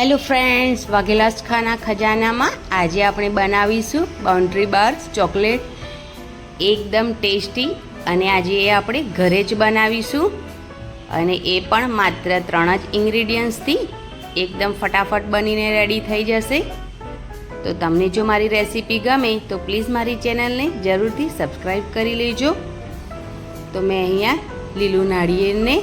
Hello friends Vaghela's ખાના ખજાનામાં આજે આપણે બનાવીશું બાઉન્ડ્રી બાર્સ ચોકલેટ એકદમ ટેસ્ટી અને આજે એ આપણે ઘરે જ બનાવીશું. અને એ પણ માત્ર ત્રણ જ ઇન્ગ્રીડિયન્ટ્સથી એકદમ ફટાફટ બનીને રેડી થઈ જશે. તો તમને જો મારી રેસીપી ગમે, તો પ્લીઝ મારી ચેનલને જરૂરથી સબસ્ક્રાઈબ કરી લેજો. તો મેં અહીંયા લીલું નાળિયેરને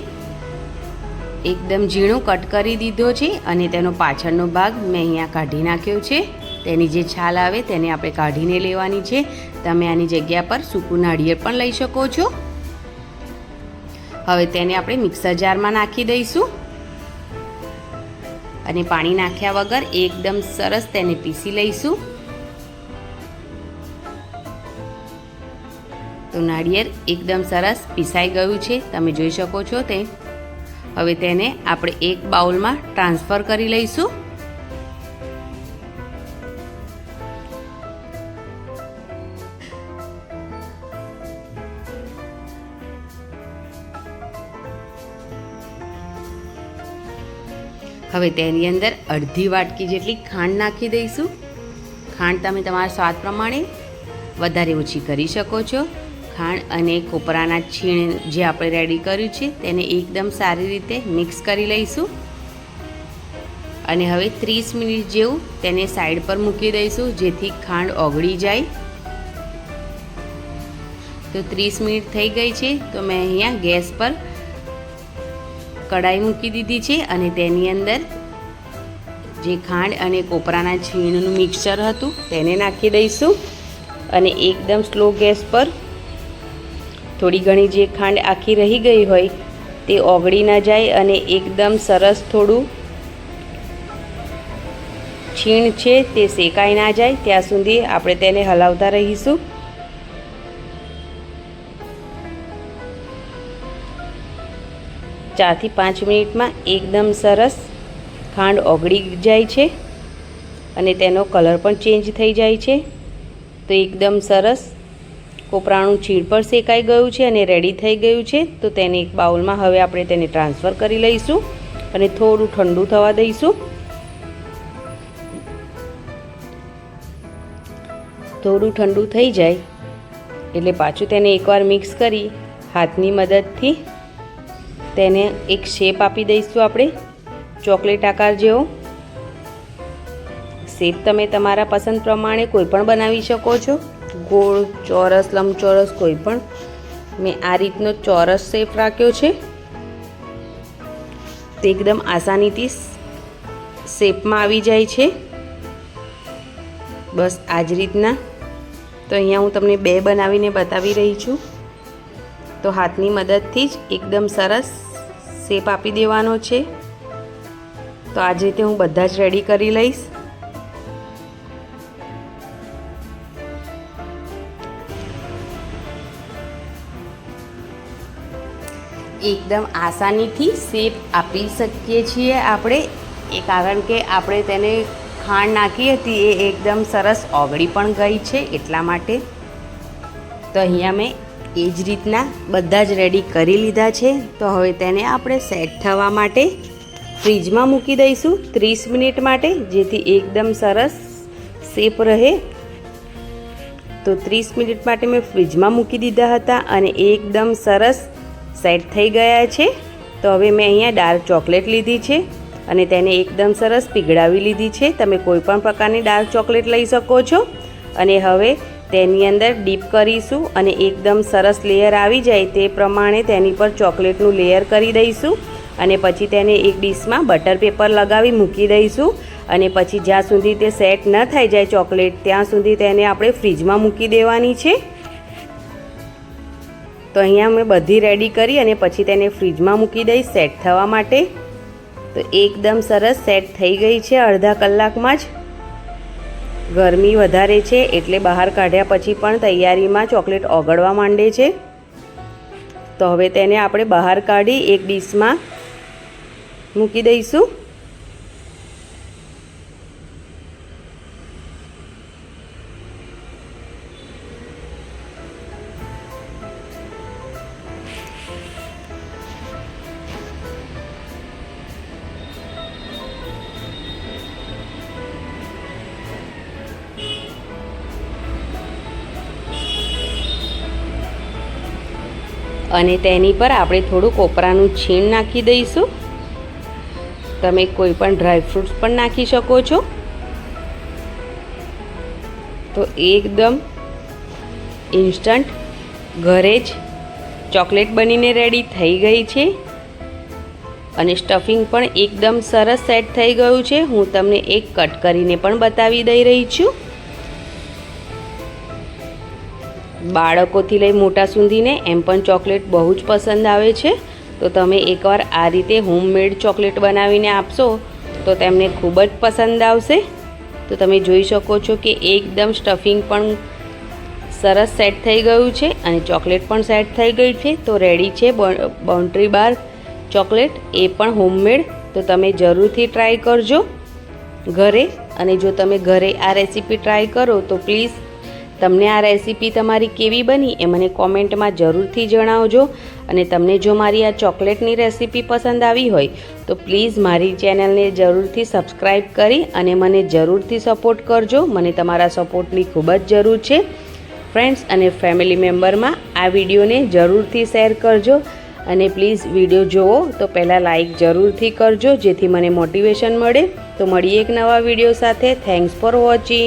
એકદમ ઝીણું કટ કરી દીધો છે અને તેનો પાછળનો ભાગ મેં અહીંયા કાઢી નાખ્યો છે. તેની જે છાલ આવે તેને આપણે કાઢીને લેવાની છે. તમે આની જગ્યા પર સૂકું નાળિયેર પણ લઈ શકો છો. હવે તેને આપણે મિક્સર જારમાં નાખી દઈશું. અને પાણી નાખ્યા વગર એકદમ સરસ તેને પીસી લઈશું. તો નાળિયેર એકદમ સરસ પીસાઈ ગયું છે. તમે જોઈ શકો છો તે હવે તેને આપણે એક બાઉલમાં ટ્રાન્સફર કરી લઈશું. હવે તેની અંદર અડધી વાટકી જેટલી ખાંડ નાખી દઈશું. ખાંડ તમે તમારા સ્વાદ પ્રમાણે વધારે ઓછી કરી શકો છો. ખાંડ અને કોપરાના છીણ જે આપણે રેડી કર્યું છે, તેને એકદમ સારી રીતે મિક્સ કરી લઈશું. અને હવે ત્રીસ મિનિટ જેવું તેને સાઈડ પર મૂકી દઈશું, જેથી ખાંડ ઓગળી જાય. તો ત્રીસ મિનિટ થઈ ગઈ છે, તો મેં અહીંયા ગેસ પર કડાઈ મૂકી દીધી છે અને તેની અંદર જે ખાંડ અને કોપરાના છીણનું મિક્સર હતું, તેને નાખી દઈશું. અને એકદમ સ્લો ગેસ પર થોડી ઘણી જે ખાંડ આખી રહી ગઈ હોય તે ઓગળી ના જાય અને એકદમ સરસ થોડું છીણ છે તે શેકાઈ ના જાય. ત્યાં સુધી આપણે તેને હલાવતા રહીશું. ચારથી પાંચ મિનિટમાં એકદમ સરસ ખાંડ ઓગળી જાય છે અને તેનો કલર પણ ચેન્જ થઈ જાય છે. તો એકદમ સરસ કોપરાનું છીણ પણ શેકાઈ ગયું છે અને રેડી થઈ ગયું છે. તો તેને એક બાઉલમાં હવે આપણે તેને ટ્રાન્સફર કરી લઈશું અને થોડું ઠંડુ થવા દઈશું. થોડું ઠંડુ થઈ જાય એટલે પાછું તેને એકવાર મિક્સ કરી હાથની મદદથી તેને એક શેપ આપી દઈશું આપણે. ચોકલેટ આકાર જેવો. શેપ તમે તમારા પસંદ પ્રમાણે કોઈ પણ બનાવી શકો છો. ગોળ, ચોરસ, લંબચોરસ કોઈ પણ. મેં આ રીતનો ચોરસ શેપ રાખ્યો છે. તે એકદમ આસાનીથી શેપમાં આવી જાય છે. બસ આ જ રીતના. તો અહીંયા હું તમને બે બનાવીને બતાવી રહી છું. તો હાથની મદદથી જ એકદમ સરસ શેપ આપી દેવાનો છે. તો આ જ રીતે હું બધા જ રેડી કરી લઈશ. એકદમ આસાનીથી શેપ આપી શકીએ છીએ આપણે. એ કારણ કે આપણે તેને ખાંડ નાખી હતી, એ એકદમ સરસ ઓગળી પણ ગઈ છે એટલા માટે. તો અહીંયા મેં એ જ રીતના બધા જ રેડી કરી લીધા છે. તો હવે તેને આપણે સેટ થવા માટે ફ્રીજમાં મૂકી દઈશું ત્રીસ મિનિટ માટે, જેથી એકદમ સરસ શેપ રહે. તો ત્રીસ મિનિટ માટે મેં ફ્રીજમાં મૂકી દીધા હતા અને એકદમ સરસ સેટ થઈ ગયા છે. તો હવે મેં અહીંયા ડાર્ક ચોકલેટ લીધી છે અને તેને એકદમ સરસ પીગળાવી લીધી છે. તમે કોઈ પણ પ્રકારની ડાર્ક ચોકલેટ લઈ શકો છો. અને હવે તેની અંદર ડીપ કરીશું અને એકદમ સરસ લેયર આવી જાય તે પ્રમાણે તેની પર ચોકલેટનું લેયર કરી દઈશું. અને પછી તેને એક ડીશમાં બટર પેપર લગાવી મૂકી દઈશું. અને પછી જ્યાં સુધી તે સેટ ન થઈ જાય ચોકલેટ, ત્યાં સુધી તેને આપણે ફ્રીજમાં મૂકી દેવાની છે. તો અહીંયા મેં બધી રેડી કરી અને પછી તેને ફ્રીજમાં મૂકી દઈશ સેટ થવા માટે. તો એકદમ સરસ સેટ થઈ ગઈ છે અડધા કલાકમાં જ. ગરમી વધારે છે એટલે બહાર કાઢ્યા પછી પણ તૈયારીમાં ચોકલેટ ઓગળવા માંડે છે. તો હવે તેને આપણે બહાર કાઢી એક ડીશમાં મૂકી દઈશું. અને તેની પર આપણે થોડું કોપરાનું છીણ નાખી દઈશું. તમે કોઈ પણ ડ્રાયફ્રૂટ્સ પણ નાખી શકો છો. તો એકદમ ઇન્સ્ટન્ટ ઘરે જ ચોકલેટ બનીને રેડી થઈ ગઈ છે. અને સ્ટફિંગ પણ એકદમ સરસ સેટ થઈ ગયું છે. હું તમને એક કટ કરીને પણ બતાવી દઈ રહી છું. બાળકોથી લઈ મોટા સુધીને એમ પણ ચોકલેટ બહુ જ પસંદ આવે છે. તો તમે એકવાર આ રીતે હોમમેડ ચોકલેટ બનાવીને આપશો તો તેમને ખૂબ જ પસંદ આવશે. તો તમે જોઈ શકો છો કે એકદમ સ્ટફિંગ પણ સરસ સેટ થઈ ગયું છે અને ચોકલેટ પણ સેટ થઈ ગઈ છે. તો રેડી છે બાઉન્ડ્રી બાર ચોકલેટ, એ પણ હોમમેડ. તો તમે જરૂરથી ટ્રાય કરજો ઘરે. અને જો તમે ઘરે આ રેસીપી ટ્રાય કરો તો પ્લીઝ તમને આ રેસીપી તમારી કેવી બની એ મને કોમેન્ટમાં જરૂરથી જણાવજો. અને તમને જો મારી આ ચોકલેટની રેસીપી પસંદ આવી હોય, તો પ્લીઝ મારી ચેનલને જરૂરથી સબસ્ક્રાઈબ કરી અને મને જરૂરથી સપોર્ટ કરજો. મને તમારા સપોર્ટની ખૂબ જ જરૂર છે. ફ્રેન્ડ્સ અને ફેમિલી મેમ્બરમાં આ વિડીયોને જરૂરથી શેર કરજો. અને પ્લીઝ વીડિયો જુઓ તો પહેલાં લાઈક જરૂરથી કરજો, જેથી મને મોટિવેશન મળે. તો મળીએ એક નવા વીડિયો સાથે. Thanks for watching.